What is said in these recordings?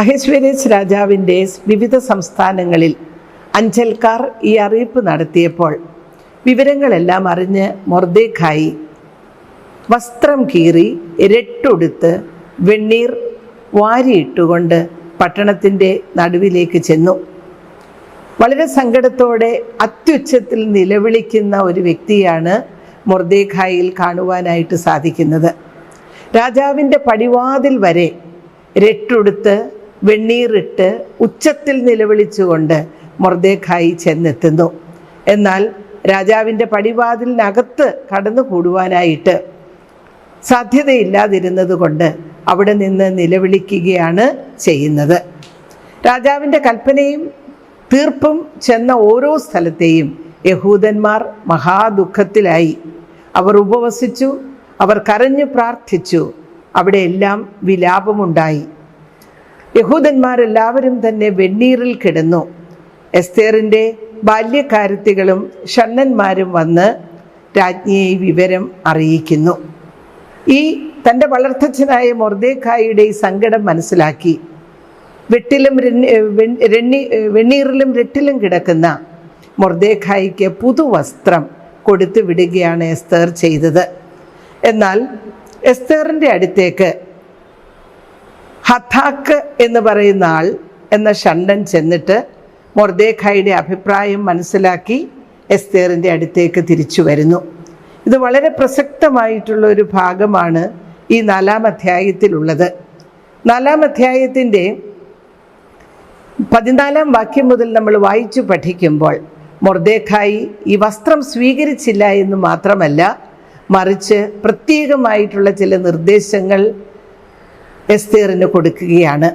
അഹസ്വരേസ് രാജാവിന്റെ വിവിധ സംസ്ഥാനങ്ങളിൽ അഞ്ചൽക്കാർ ഈ അറിയിപ്പ് നടത്തിയപ്പോൾ വിവരങ്ങളെല്ലാം അറിഞ്ഞ് മൊർദേഖായി വസ്ത്രം കീറി രട്ടുടുത്ത് വെണ്ണീർ വാരിയിട്ടുകൊണ്ട് പട്ടണത്തിന്റെ നടുവിലേക്ക് ചെന്നു. വളരെ സങ്കടത്തോടെ അത്യുച്ചത്തിൽ നിലവിളിക്കുന്ന ഒരു വ്യക്തിയാണ് മൊർദേഖായിൽ കാണുവാനായിട്ട് സാധിക്കുന്നത്. രാജാവിന്റെ പടിവാതിൽ വരെ രട്ടുടുത്ത് വെണ്ണീറിട്ട് ഉച്ചത്തിൽ നിലവിളിച്ചുകൊണ്ട് മൊർദേഖായി ചെന്നെത്തുന്നു. എന്നാൽ രാജാവിന്റെ പടിവാതിലിനകത്ത് കടന്നു കൂടുവാനായിട്ട് സാധ്യതയില്ലാതിരുന്നത് കൊണ്ട് അവിടെ നിന്ന് നിലവിളിക്കുകയാണ് ചെയ്യുന്നത്. രാജാവിന്റെ കൽപ്പനയും തീർപ്പും ചെന്ന ഓരോ സ്ഥലത്തെയും യഹൂദന്മാർ മഹാദുഃഖത്തിലായി. അവർ ഉപവസിച്ചു അവർ കരഞ്ഞു പ്രാർത്ഥിച്ചു അവിടെയെല്ലാം വിലാപമുണ്ടായി. യഹൂദന്മാരെല്ലാവരും തന്നെ വെണ്ണീറിൽ കിടന്നു. എസ്തേറിന്റെ ബാല്യക്കാരത്തികളും ഷണ്ണന്മാരും വന്ന് രാജ്ഞിയെ വിവരം അറിയിക്കുന്നു. ഈ തന്റെ വളർത്തച്ഛനായ മൊർദേഖായിയുടെ ഈ സങ്കടം മനസ്സിലാക്കി. വെട്ടിലും രണ്ണി- വെണ്ണീറിലും രട്ടിലും കിടക്കുന്ന മൊർദേഖായിക്ക് പുതുവസ്ത്രം കൊടുത്തു വിടുകയാണ് എസ്തേർ ചെയ്തത്. എന്നാൽ എസ്തേറിന്റെ അടുത്തേക്ക് ഹഥാക്ക് എന്ന് പറയുന്ന ആൾ എന്ന ഷണ്ടൻ ചെന്നിട്ട് മൊർദേഖായിയുടെ അഭിപ്രായം മനസ്സിലാക്കി എസ്തേറിന്റെ അടുത്തേക്ക് തിരിച്ചു വരുന്നു. ഇത് വളരെ പ്രസക്തമായിട്ടുള്ള ഒരു ഭാഗമാണ് ഈ നാലാം അധ്യായത്തിലുള്ളത്. നാലാം അധ്യായത്തിന്റെ പതിനാലാം വാക്യം മുതൽ നമ്മൾ വായിച്ചു പഠിക്കുമ്പോൾ മൊർദേഖായി ഈ വസ്ത്രം സ്വീകരിച്ചില്ല എന്ന് മാത്രമല്ല മറിച്ച് പ്രത്യേകമായിട്ടുള്ള ചില നിർദ്ദേശങ്ങൾ എസ്തേറിന് കൊടുക്കുകയാണ്.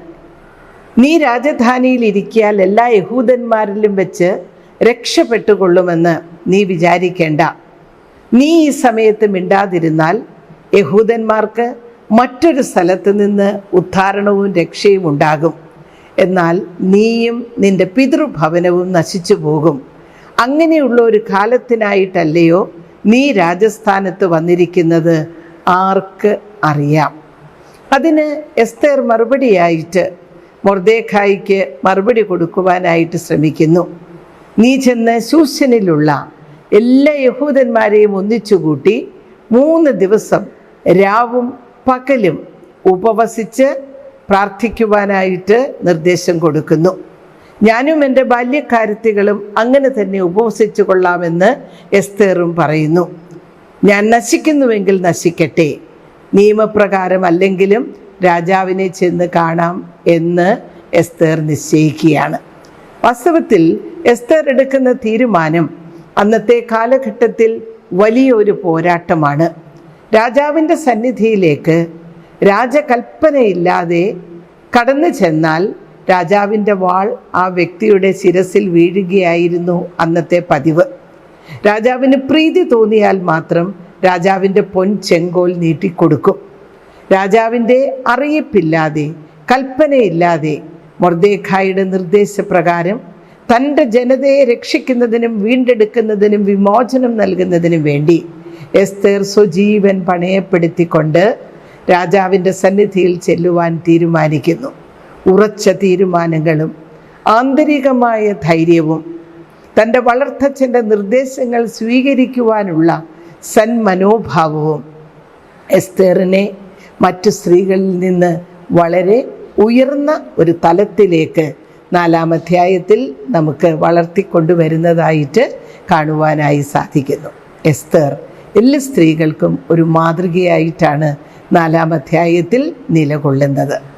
നീ രാജധാനിയിൽ ഇരിക്കിയാൽ എല്ലാ യഹൂദന്മാരിലും വെച്ച് രക്ഷപ്പെട്ടുകൊള്ളുമെന്ന് നീ വിചാരിക്കേണ്ട. നീ ഈ സമയത്ത് മിണ്ടാതിരുന്നാൽ യഹൂദന്മാർക്ക് മറ്റൊരു സ്ഥലത്ത് നിന്ന് ഉദ്ധാരണവും രക്ഷയും ഉണ്ടാകും. എന്നാൽ നീയും നിന്റെ പിതൃഭവനവും നശിച്ചു പോകും. അങ്ങനെയുള്ള ഒരു കാലത്തിനായിട്ടല്ലയോ നീ രാജസ്ഥാനത്ത് വന്നിരിക്കുന്നത് ആർക്ക് അറിയാം. അതിന് എസ്തേർ മറുപടിയായിട്ട് മൊർദേഖായിക്ക് മറുപടി കൊടുക്കുവാനായിട്ട് ശ്രമിക്കുന്നു. നീ ചെന്ന് ശൂശനിലുള്ള എല്ലാ യഹൂദന്മാരെയും ഒന്നിച്ചുകൂട്ടി മൂന്ന് ദിവസം രാവും പകലും ഉപവസിച്ച് പ്രാർത്ഥിക്കുവാനായിട്ട് നിർദ്ദേശം കൊടുക്കുന്നു. ഞാനും എന്റെ ബാല്യക്കാരത്തികളും അങ്ങനെ തന്നെ ഉപവസിച്ചു കൊള്ളാമെന്ന് എസ്തേറും പറയുന്നു. ഞാൻ നശിക്കുന്നുവെങ്കിൽ നശിക്കട്ടെ. നിയമപ്രകാരം അല്ലെങ്കിലും രാജാവിനെ ചെന്ന് കാണാം എന്ന് എസ്തേർ നിശ്ചയിക്കുകയാണ്. വാസ്തവത്തിൽ എസ്തർ എടുക്കുന്ന തീരുമാനം അന്നത്തെ കാലഘട്ടത്തിൽ വലിയൊരു പോരാട്ടമാണ്. രാജാവിന്റെ സന്നിധിയിലേക്ക് രാജകൽപ്പനയില്ലാതെ കടന്നു ചെന്നാൽ രാജാവിന്റെ വാൾ ആ വ്യക്തിയുടെ ശിരസിൽ വീഴുകയായിരുന്നു അന്നത്തെ പതിവ്. രാജാവിന് പ്രീതി തോന്നിയാൽ മാത്രം രാജാവിന്റെ പൊൻ ചെങ്കോൽ നീട്ടിക്കൊടുക്കും. രാജാവിന്റെ അറിയിപ്പില്ലാതെ കൽപ്പനയില്ലാതെ മൊർദേഖായുടെ നിർദ്ദേശപ്രകാരം തന്റെ ജനതയെ രക്ഷിക്കുന്നതിനും വീണ്ടെടുക്കുന്നതിനും വിമോചനം നൽകുന്നതിനും വേണ്ടി എസ്തേർ സ്വജീവൻ പണയപ്പെടുത്തിക്കൊണ്ട് രാജാവിന്റെ സന്നിധിയിൽ ചെല്ലുവാൻ തീരുമാനിക്കുന്നു. ഉറച്ച തീരുമാനങ്ങളും ആന്തരികമായ ധൈര്യവും തന്റെ വളർത്തച്ഛന്റെ നിർദ്ദേശങ്ങൾ സ്വീകരിക്കുവാനുള്ള സന്മനോഭാവവും എസ്തേറിനെ മറ്റ് സ്ത്രീകളിൽ നിന്ന് വളരെ ഉയർന്ന ഒരു തലത്തിലേക്ക് നാലാം അധ്യായത്തിൽ നമുക്ക് വളർത്തിക്കൊണ്ടുവരുന്നതായിട്ട് കാണുവാനായി സാധിക്കുന്നു. എസ്തേർ എല്ലാ സ്ത്രീകൾക്കും ഒരു മാതൃകയായിട്ടാണ് നാലാം അധ്യായത്തിൽ നിലകൊള്ളുന്നത്.